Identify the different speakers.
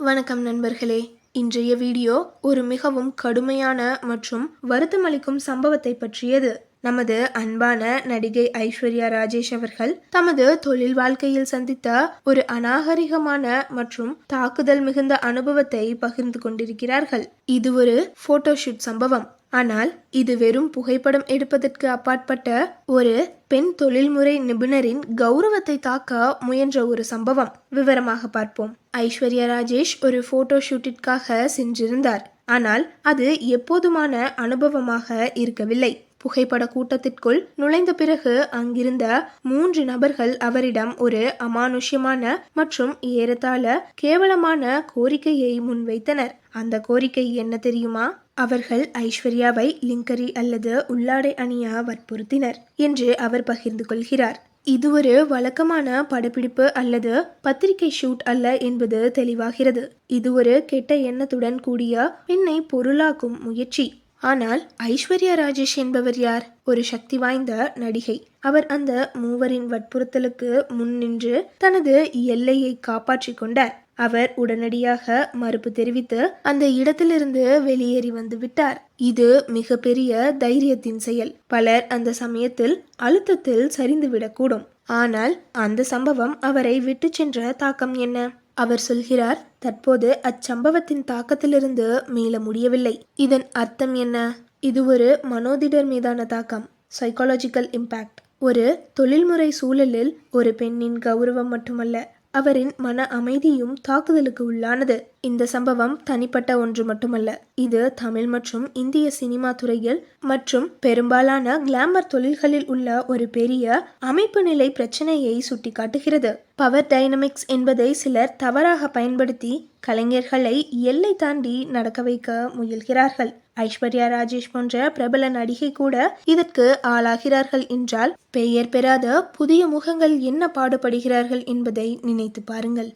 Speaker 1: வணக்கம் நண்பர்களே. இன்றைய வீடியோ ஒரு மிகவும் கடுமையான மற்றும் வருத்தமளிக்கும் சம்பவத்தை பற்றியது. நமது அன்பான நடிகை ஐஸ்வர்யா ராஜேஷ் அவர்கள் தமது தொழில் வாழ்க்கையில் சந்தித்த ஒரு அநாகரிகமான மற்றும் தாக்குதல் மிகுந்த அனுபவத்தை பகிர்ந்து கொண்டிருக்கிறார்கள். இது ஒரு போட்டோஷூட் சம்பவம். ஆனால் இது வெறும் புகைப்படம் எடுப்பதற்கு அப்பாற்பட்ட ஒரு பெண் தொழில்முறை நிபுணரின் கௌரவத்தை தாக்க முயன்ற ஒரு சம்பவம். விவரமாக பார்ப்போம். ஐஸ்வர்யா ராஜேஷ் ஒரு போட்டோ ஷூட்டிற்காக சென்றிருந்தார். ஆனால் அது எப்போதுமான அனுபவமாக இருக்கவில்லை. புகைப்பட கூட்டத்திற்குள் நுழைந்த பிறகு அங்கிருந்த மூன்று நபர்கள் அவரிடம் ஒரு அமானுஷ்யமான மற்றும் ஏறத்தாழ கேவலமான கோரிக்கையை முன்வைத்தனர். அந்த கோரிக்கை என்ன தெரியுமா? அவர்கள் ஐஸ்வர்யாவை லிங்கரி அல்லது உள்ளாடை அணிய வற்புறுத்தினர் என்று அவர் பகிர்ந்து கொள்கிறார். இது ஒரு வழக்கமான படப்பிடிப்பு அல்லது பத்திரிகை ஷூட் அல்ல என்பது தெளிவாகிறது. இது ஒரு கெட்ட எண்ணத்துடன் கூடிய பெண்ணை பொருளாக்கும் முயற்சி. ஆனால் ஐஸ்வர்யா ராஜேஷ் என்பவர் யார்? ஒரு சக்தி வாய்ந்த நடிகை. அவர் அந்த மூவரின் வற்புறுத்தலுக்கு முன் நின்று தனது எல்லையை காப்பாற்றிக் கொண்டார். அவர் உடனடியாக மறுப்பு தெரிவித்து அந்த இடத்திலிருந்து வெளியேறி வந்து விட்டார். இது மிகப்பெரிய தைரியத்தின் செயல். பலர் அந்த சமயத்தில் அழுத்தத்தில் சரிந்துவிடக்கூடும். ஆனால் அந்த சம்பவம் அவரை விட்டு சென்ற தாக்கம் என்ன? அவர் சொல்கிறார் தற்போது அச்சம்பவத்தின் தாக்கத்திலிருந்து மீள முடியவில்லை. இதன் அர்த்தம் என்ன? இது ஒரு மனோதிடர் மீதான தாக்கம். சைக்காலஜிக்கல் இம்பேக்ட் ஒரு தொழில்முறை சூழலில் ஒரு பெண்ணின் கௌரவம் மட்டுமல்ல அவரின் மன அமைதியும் தாக்குதலுக்கு உள்ளானது. இந்த சம்பவம் தனிப்பட்ட ஒன்று மட்டுமல்ல. இது தமிழ் மற்றும் இந்திய சினிமா துறையில் மற்றும் பெரும்பாலான கிளாமர் தொழில்களில் உள்ள ஒரு பெரிய அமைப்பு நிலை பிரச்சனையை சுட்டிக்காட்டுகிறது. பவர் டைனமிக்ஸ் என்பதை சிலர் தவறாக பயன்படுத்தி கலைஞர்களை எல்லை தாண்டி நடக்க வைக்க முயல்கிறார்கள். ஐஸ்வர்யா ராஜேஷ் போன்ற பிரபல நடிகை கூட இதற்கு ஆளாகிறார்கள் என்றால் பெயர் பெறாத புதிய முகங்கள் என்ன பாடுபடுகிறார்கள் என்பதை நினைத்து பாருங்கள்.